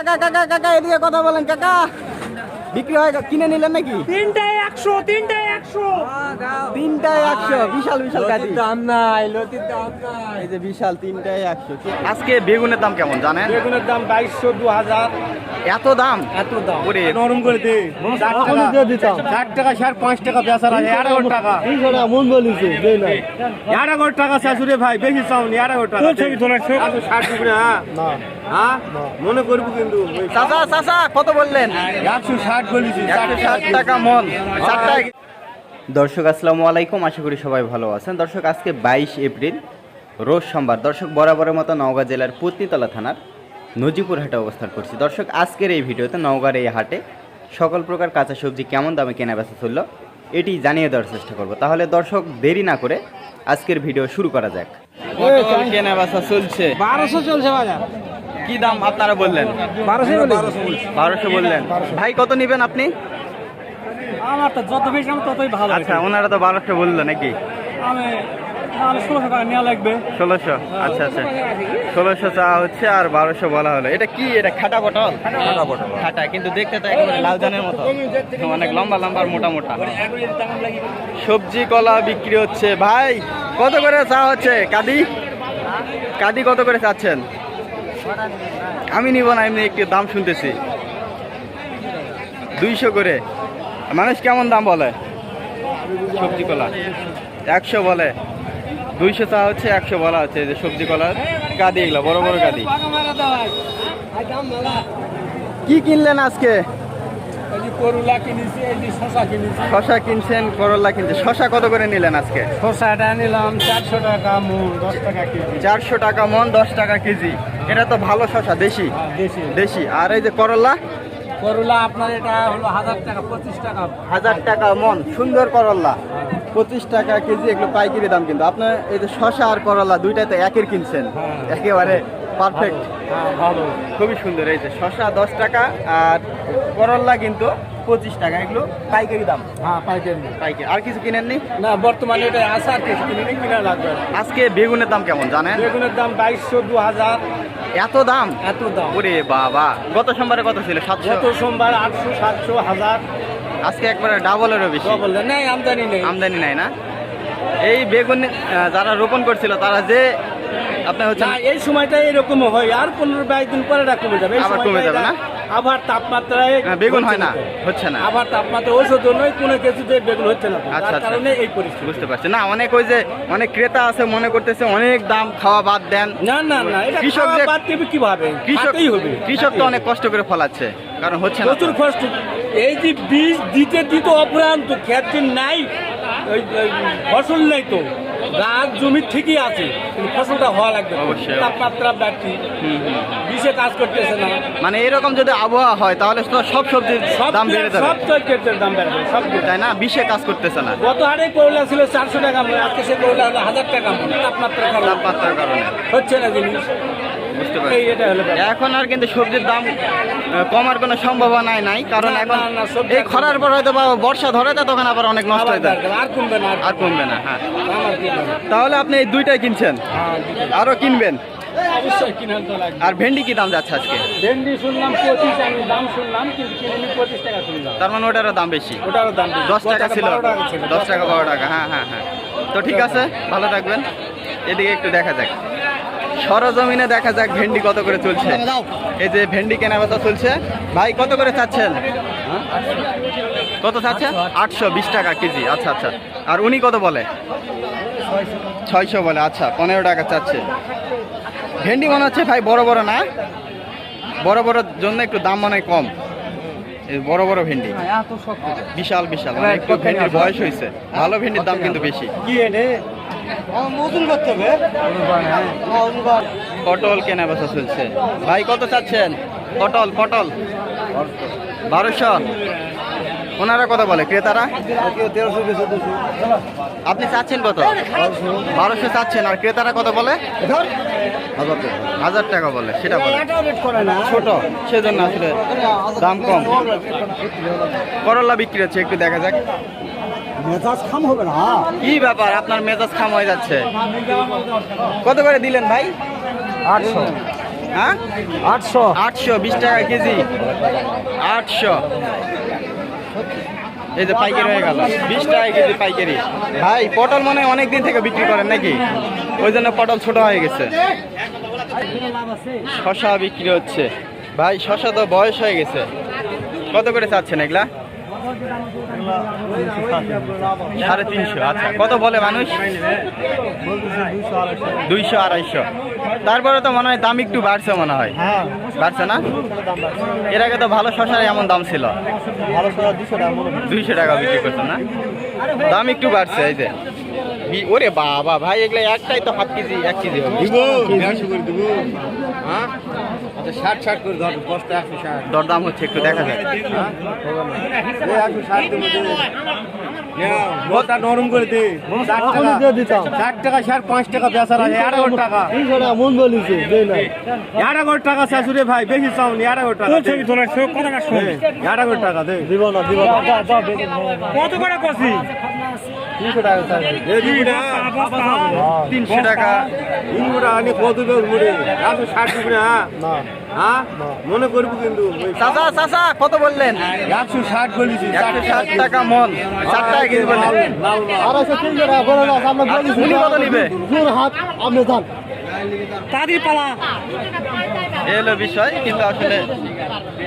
কাকা কাকা কাকা এদিকে কথা বলেন কাকা। বিক্রি হয় কিনে নিলেন নাকি? তিনটায় একশো তিনটায় একশো। তিনটায় একশো বিশাল বিশাল কাটি দাম নাই লতির দাম নাই। এই যে বিশাল তিনটায় একশো। আজকে বেগুনের দাম কেমন জানেন? বেগুনের দাম বাইশশো দু হাজার। এত দাম? এত দাম। ওরে নরম করে দে। ষাট টাকা। ষাট পাঁচ টাকা বেচা লাগে এগারো টাকা। এগারো টাকা শাশুড়ে ভাই বেশি চাউনি এগারো টাকা। ষাট হ্যাঁ? মনে করব কিন্তু। চাচা চাচা কত বললেন? একশো ষাট বলেছি একশো ষাট টাকা মন। ষাট টাকা দর্শক আসসালামু আলাইকুম আশা করি সবাই ভালো আছেন। দর্শক আজকে বাইশ এপ্রিল রোজ সোমবার। দর্শক বরাবরের মতো নওগাঁ জেলার পত্নীতলা থানার নজিপুর হাটে অবস্থান করছি। দর্শক আজকের এই ভিডিওতে নওগাঁর এই হাটে সকল প্রকার কাঁচা সবজি কেমন দামে কেনা বেচা চলল এটি জানিয়ে দেওয়ার চেষ্টা করব। তাহলে দর্শক দেরি না করে আজকের ভিডিও শুরু করা যাক। কেনা বেচা চলছে? বারোশো চলছে বাজার। কি দাম আপনারা বললেন? বারোশো বারোশো বললেন। ভাই কত নেবেন আপনি? আমার তো যত বেশি আমার ততই ভালো। আচ্ছা ওনারা তো বারোশো বলল নাকি? আমি আমি ষোলোশো টাকা নেওয়া লাগবে। ষোলোশো? আচ্ছা আচ্ছা। ষোলোশো চা হচ্ছে আর বারোশো বলা হলো। এটা কি? এটা খাটা পটল? খাটা পটল। খাটা কিন্তু দেখতে তো একেবারে লাল জানের মতো। অনেক লম্বা লম্বা মোটা মোটা। সবজি কলা বিক্রি হচ্ছে। ভাই কত করে চা হচ্ছে? কাদি? কাদি কত করে চাচ্ছেন? আমি নিব না এমনি একটু দাম শুনতেছি। দুইশো করে। মানুষ কেমন দাম বলে? সবজি কলা। একশো বলে। দুইশো চা হচ্ছে একশো বলা হচ্ছে যে সবজি কলার কাদি এগুলো বড় বড় কাদি কি কিনলেন আজকে? শশা কিনছেন করলা কিনছেন। শশা কত করে নিলেন আজকে? শশাটা নিলাম চারশো টাকা মন দশ টাকা কেজি। চারশো টাকা মন দশ টাকা কেজি। এটা তো ভালো শশা দেশি? দেশি। দেশি। আর এই যে করলা? করলা আপনার এটা হলো হাজার টাকা পঁচিশ টাকা। হাজার টাকা মন সুন্দর করলা। পঁচিশ টাকা কেজি এগুলো পাইকারি দাম কিন্তু। আপনার এই যে শশা আর করলা দুইটাই তো একের কিনছেন। হ্যাঁ। একেবারে পারফেক্ট হ্যাঁ ভালো। খুবই সুন্দর। এই যে শশা দশ টাকা আর করল্লা কিন্তু পঁচিশ টাকা। এগুলো পাইকারি দাম। হ্যাঁ পাইকারি পাইকারি। আর কিছু কিনেননি? না বর্তমানে এটা আসা আর কিছু কিনে কিনা লাগবে। আজকে বেগুনের দাম কেমন জানেন? বেগুনের দাম বাইশশো দু হাজার এত দাম? এত দাম। ওরে বাবা গত সোমবারে কত ছিল? সাতশো? গত সোমবার আটশো সাতশো হাজার। আজকে একবারে ডাবলেরও বেশি। ডাবল নাই আমদানি নেই। আমদানি নাই না? এই বেগুন যারা রোপণ করছিল তারা যে আপনার হচ্ছে এই সময়টা এরকম হয়। আর পনেরো বাইশ দিন পরে কমে যাবে। আবার কমে যাবে না? আবার তাপমাত্রায় হ্যাঁ, বেগুন হয় না হচ্ছে না। আবার তাপমাত্রা ওষুধ নয় কোনো কিছুতে বেগুন হচ্ছে না তো। আচ্ছা, তার আচ্ছা। কারণে এই পরিস্থিতি। বুঝতে পারছি। না অনেক ওই যে অনেক ক্রেতা আছে মনে করতেছে অনেক দাম খাওয়া বাদ দেন। না না না এটা কৃষক বাদ দেবে কীভাবে? কৃষক খাতেই হবে কৃষক তো অনেক কষ্ট করে ফলাচ্ছে কারণ হচ্ছে না প্রচুর কষ্ট। এই যে বীজ দিতে দিতে অপরান্ত ক্ষেত যে নাই ফসল নেই তো। গাছ জমি ঠিকই আছে কিন্তু ফসলটা হওয়া লাগবে। তাপমাত্রা হুম। বিষে কাজ করতেছে না। মানে এরকম যদি আবহাওয়া হয় তাহলে তো সব সবজির দাম বেড়ে যাবে। সব সবজির দাম বেড়ে সব। তাই না? বিষে কাজ করতেছে না। গত হারে করলা ছিল চারশো টাকা আজকে সে করলা হলো হাজার টাকা তাপমাত্রা কারণে। তাপমাত্রার কারণে। হচ্ছে না জিনিস। বুঝতে পারছি। এখন আর কিন্তু সবজির দাম কমার কোনো সম্ভাবনাই নাই। কারণ এখন এই খরার পর হয়তো বা বর্ষা ধরে তো তখন আবার অনেক নষ্ট হয়ে যায়। আর কমবে না আর কমবে না হ্যাঁ। তাহলে আপনি এই দুইটাই কিনছেন? হ্যাঁ, দিতে হবে। আরও কিনবেন? আর ভেন্ডি কি দাম যাচ্ছে আজকে? ভেন্ডি শুনলাম পঁচিশ আমি দাম শুনলাম কিন্তু কিনে পঁচিশ টাকা শুনলাম তার মানে ওটারও দাম বেশি। ওটারও দাম দশ টাকা টাকা ছিল। দশ টাকা বারো টাকা হ্যাঁ হ্যাঁ হ্যাঁ। তো ঠিক আছে ভালো থাকবেন। এদিকে একটু দেখা যাক। সরজমিনে দেখা যাক ভেন্ডি কত করে চলছে। এই যে ভেন্ডি কেনা বেচা চলছে। ভাই কত করে চাচ্ছেন? হ্যাঁ? কত চাচ্ছেন? আটশো বিশ টাকা কেজি। আচ্ছা আচ্ছা। আর উনি কত বলে? ছয়শো বলে। আচ্ছা পনেরো টাকা চাচ্ছে। ভেন্ডি মনে হচ্ছে ভাই বড় বড় না? বড় বড় জন্য একটু দাম মনে কম। এই বড় বড় ভেন্ডি। বিশাল বিশাল। একটু ভেন্ডির বয়স হয়েছে। ভালো ভেন্ডির দাম কিন্তু বেশি। করতে হবে। পটল কেনা বেচা চলছে। ভাই কত চাচ্ছেন? পটল পটল। বারোশো। ওনারা কথা বলে ক্রেতারা? আপনি চাচ্ছেন কত? বারোশো চাচ্ছেন আর ক্রেতারা কত বলে? হাজার টাকা। বলে সেটা বলে। ছোট সেজন্য আসলে দাম কম। করলা বিক্রি হচ্ছে একটু দেখা যাক। মেজাজ খাম হবে না। কি ব্যাপার? আপনার মেজাজ খাম হয়ে যাচ্ছে। কত করে দিলেন ভাই? আটশো। হ্যাঁ? আটশো। আটশো বিশ টাকা কেজি। আটশো। এই যে পাইকারি হয়ে গেল। বিশ টাকা কেজি পাইকারি। ভাই পটল মনে হয় অনেক দিন থেকে বিক্রি করেন নাকি? ওই জন্য পটল ছোট হয়ে গেছে। শশা বিক্রি হচ্ছে। ভাই শশা তো বয়স হয়ে গেছে। কত করে চাচ্ছেন এগুলা? সাড়ে তিনশো আচ্ছা। কত বলে মানুষ? দুইশো আড়াইশো। তারপরে তো মনে হয় দাম একটু বাড়ছে মনে হয়। বাড়ছে না? এর আগে তো ভালো শশার এমন দাম ছিল। দুইশো টাকা বিক্রি করছে না? দাম একটু বাড়ছে, এই যে। ওরে বাবা, ভাই, এগুলো একটাই তো হাফ কেজি, এক কেজি হবে। ষাট ষাট করে ধর বস্তা একশো ষাট। দরদাম হচ্ছে একটু দেখা যায় একশো ষাট দেবো নরম করে দে। ষাট টাকা। ষাট টাকা ষাট পাঁচ টাকা বেচার আছে এগারো টাকা। মন বলিছে এগারো টাকা শাশুড়ে ভাই বেশি চাউনি এগারো টাকা। হ্যাঁ, এগারো টাকা দে। দিব না দিব কত করে কষি? দে দিবি তিনশো টাকা তিনশো টাকা। নিয়ে কত দেবো মুড়ে। একশো ষাট না। হ্যাঁ? মনে করবি কিন্তু। ওই চাচা চাচা কত বললেন? একশো ষাট বলিছি একশো ষাট টাকা মন। ষাট টাকা কেজি আড়াইশো তিনশো টাকা বলে না আমরা উনি কত নিবে? হাত আপনি যান। তাড়ি পালা এ হলো বিষয় কিন্তু আসলে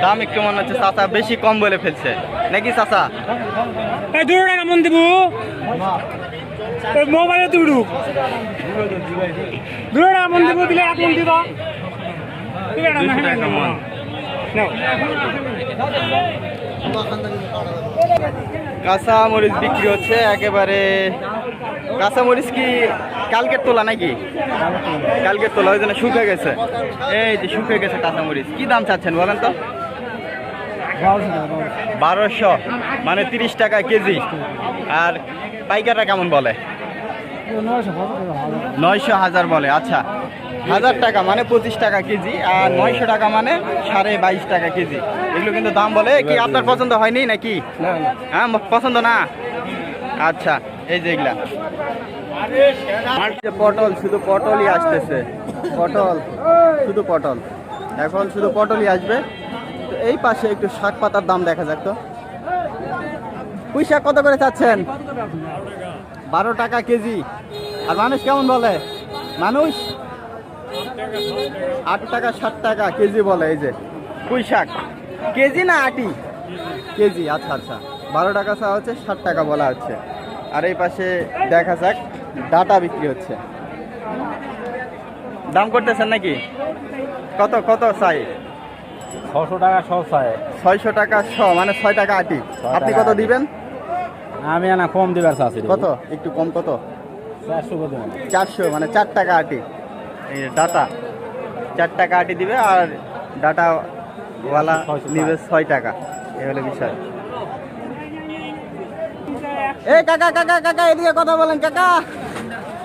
দাম একটু মনে হচ্ছে চাচা বেশি কম বলে ফেলছে। নাকি চাচা? এই দুটো টাকা মন দিব। মোবাইলে দুটো। দুটো টাকা মন দিব দিলে এক মন দিব। দুশো টাকা মন কাঁচা মরিচ বিক্রি হচ্ছে একেবারে কাঁচা মরিচ কি কালকের তোলা নাকি? কালকের তোলা ওই জন্য শুকে গেছে। এই যে শুকে গেছে কাঁচা মরিচ। কি দাম চাচ্ছেন বলেন তো? বারোশো মানে তিরিশ টাকা কেজি। আর পাইকাররা কেমন বলে? নয়শো হাজার বলে। আচ্ছা হাজার টাকা মানে পঁচিশ টাকা কেজি আর নয়শো টাকা মানে সাড়ে বাইশ টাকা কেজি। এগুলো কিন্তু দাম বলে কি আপনার পছন্দ হয়নি নাকি? হ্যাঁ পছন্দ না? আচ্ছা এই যে এগুলা। পটল শুধু পটলই আসতেছে। পটল শুধু পটল। এখন শুধু পটলই আসবে। তো এই পাশে একটু শাক পাতার দাম দেখা যাক তো। পুঁই শাক কত করে চাচ্ছেন? বারো টাকা কেজি। আর মানুষ কেমন বলে? মানুষ? আট টাকা ষাট টাকা কেজি বলে এই যে পুঁই শাক কেজি না আটি? কেজি আচ্ছা আচ্ছা। বারো টাকা চা হচ্ছে ষাট টাকা বলা হচ্ছে। আর এই পাশে দেখা যাক ডাটা বিক্রি হচ্ছে। দাম করতেছেন নাকি? কত কত চাই? ছশো টাকা সব চাই। ছয়শো টাকা শ মানে ছয় টাকা আটি। আপনি কত দিবেন? আমি না কম দিবার চাচ্ছি কত? একটু কম কত? চারশো কত চারশো মানে চার টাকা আটি। ডাটা চার টাকা আটি দিবে আর ডাটাওয়ালা নিবে ছয় টাকা। এ হলো বিষয়। এই কাকা কাকা কাকা, এদিকে কথা বলেন, কাকা।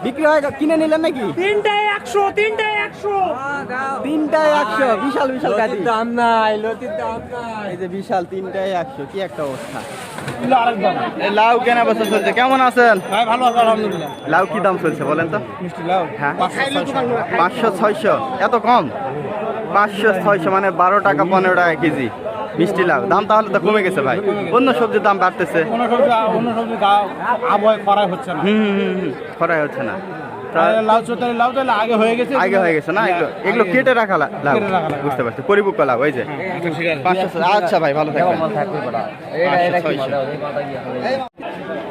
বিক্রি হয় কিনে নিলেন নাকি? তিনটায় একশো তিনটায় একশো। তিনটায় একশো বিশাল বিশাল দাম নাই লতির দাম নাই। এই যে বিশাল তিনটায় একশো কি একটা অবস্থা। লাউ কেনা বছর চলছে কেমন আছেন? ভালো আলহামদুলিল্লাহ। লাউ কি দাম চলছে বলেন তো? মিষ্টি লাউ। হ্যাঁ। পাঁচশো ছয়শো এত কম? পাঁচশো ছয়শো মানে বারো টাকা পনেরো টাকা কেজি। মিষ্টি লাউ দাম তাহলে তো কমে গেছে ভাই। অন্য সবজির দাম বাড়তেছে। অন্য সবজি অন্য সবজি আবহাওয়া করা হচ্ছে না। হুম হুম হুম খরাই হচ্ছে না। তাহলে লাউ চোতালি লাউ তাহলে আগে হয়ে গেছে। আগে হয়ে গেছে না? এগুলো এগুলো কেটে রাখা লাউ। বুঝতে পারছি। পরিপক্ক লাউ ওই যে। পাঁচশো আচ্ছা ভাই ভালো থাকবেন।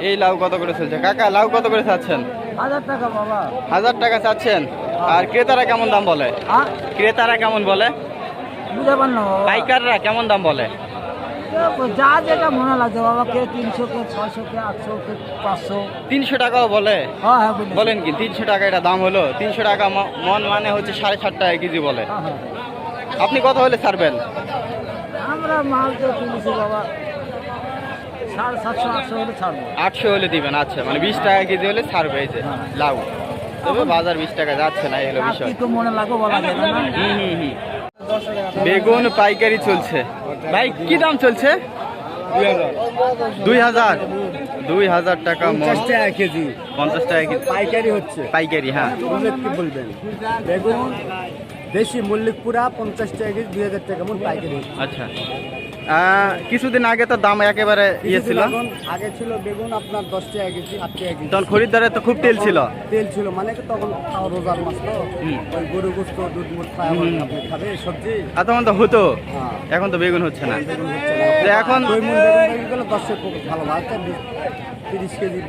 এই লাউ কত করে চলছে? কাকা লাউ কত করে চাচ্ছেন? টাকা হাজার টাকা চাচ্ছেন? আর ক্রেতারা কেমন দাম বলে? ক্রেতারা কেমন বলে? বুঝতে পার না বাবা। পাইকাররা কেমন দাম বলে? যা যেটা মনে লাগছে বাবা কে তিনশো কে ছয়শো কে আটশো কে পাঁচশো। তিনশো টাকাও বলে? হ্যাঁ হ্যাঁ বলেন কি তিনশো টাকা এটা দাম হলো। তিনশো টাকা মন মানে হচ্ছে সাড়ে সাত টাকা কেজি বলে। হ্যাঁ হ্যাঁ। আপনি কত হলে ছাড়বেন? আমরা মাল তো কিনেছি বাবা। সাড়ে সাতশো আটশো হলে ছাড়বো। আটশো হলে দিবেন আচ্ছা। মানে বিশ টাকা কেজি হলে ছাড়বে এই যে লাউ। তবে বাজার বিশ টাকা যাচ্ছে না এই হলো বিষয়। মনে লাগবে বলা যাবে না? হুম হুম হুম। বেগুন পাইকারি চলছে। ভাই কি দাম চলছে? দুই হাজার। দুই হাজার টাকা পঞ্চাশ টাকা কেজি। পঞ্চাশ টাকা কেজি। পাইকারি হচ্ছে। পাইকারি হ্যাঁ। কি বলবেন? বেগুন দেশি মল্লিকপুরা পঞ্চাশ টাকা কেজি দুই হাজার টাকা মন পাইকারি আচ্ছা। কিছুদিন আগে তো দাম একেবারে ইয়ে ছিল। আগে ছিল বেগুন আপনার দশ টাকা কেজি আট টাকা কেজি। তখন খরিদ্দারের তো খুব তেল ছিল। তেল ছিল মানে কি তখন রোজার মাস তো। ওই গরু গোস্ত দুধ। আপনি খাবে সবজি। আর তখন তো হতো হ্যাঁ। এখন তো বেগুন হচ্ছে না। তো এখন পক্ষে ভালো ভাত তিরিশ কেজি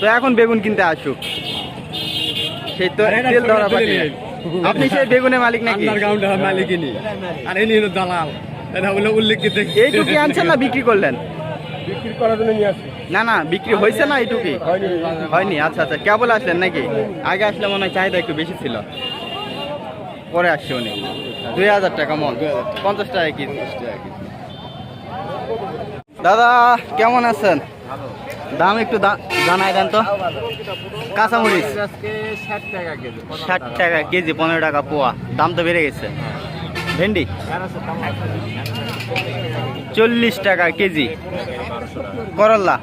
তো এখন বেগুন কিনতে আসুক। সেই তো তেল ধরা আপনি সেই বেগুনের মালিক নাকি? আন্ডারগ্রাউন্ড মালিকিনি আর এনি হলো দালাল। এটা বলে উল্লেখিত এইটুকি আনছেন না বিক্রি করলেন? বিক্রি করার জন্য নিয়ে আসি না না বিক্রি হয়েছে না এইটুকি হয়নি। আচ্ছা আচ্ছা কেবল আসলেন নাকি? আগে আসলে মনে হয় চাহিদা একটু বেশি ছিল। পরে আসছে উনি। দুই হাজার টাকা মন। পঞ্চাশ টাকা কেজি। দাদা কেমন আছেন? দাম একটু দা- জানাই দেন তো। কাঁচামরিচ। ষাট টাকা কেজি ষাট টাকা কেজি পনেরো টাকা পোয়া। দাম তো বেড়ে গেছে। ভেন্ডি? চল্লিশ টাকা কেজি। করল্লা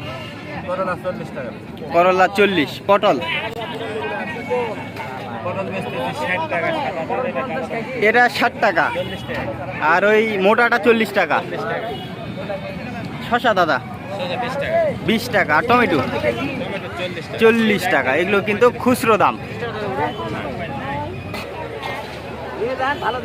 করলা চল্লিশ। পটল? এটা ষাট টাকা। আর ওই মোটাটা চল্লিশ টাকা। শশা দাদা? বিশ টাকা। আর টমেটো? চল্লিশ টাকা। এগুলো কিন্তু খুচরো দাম। ভালো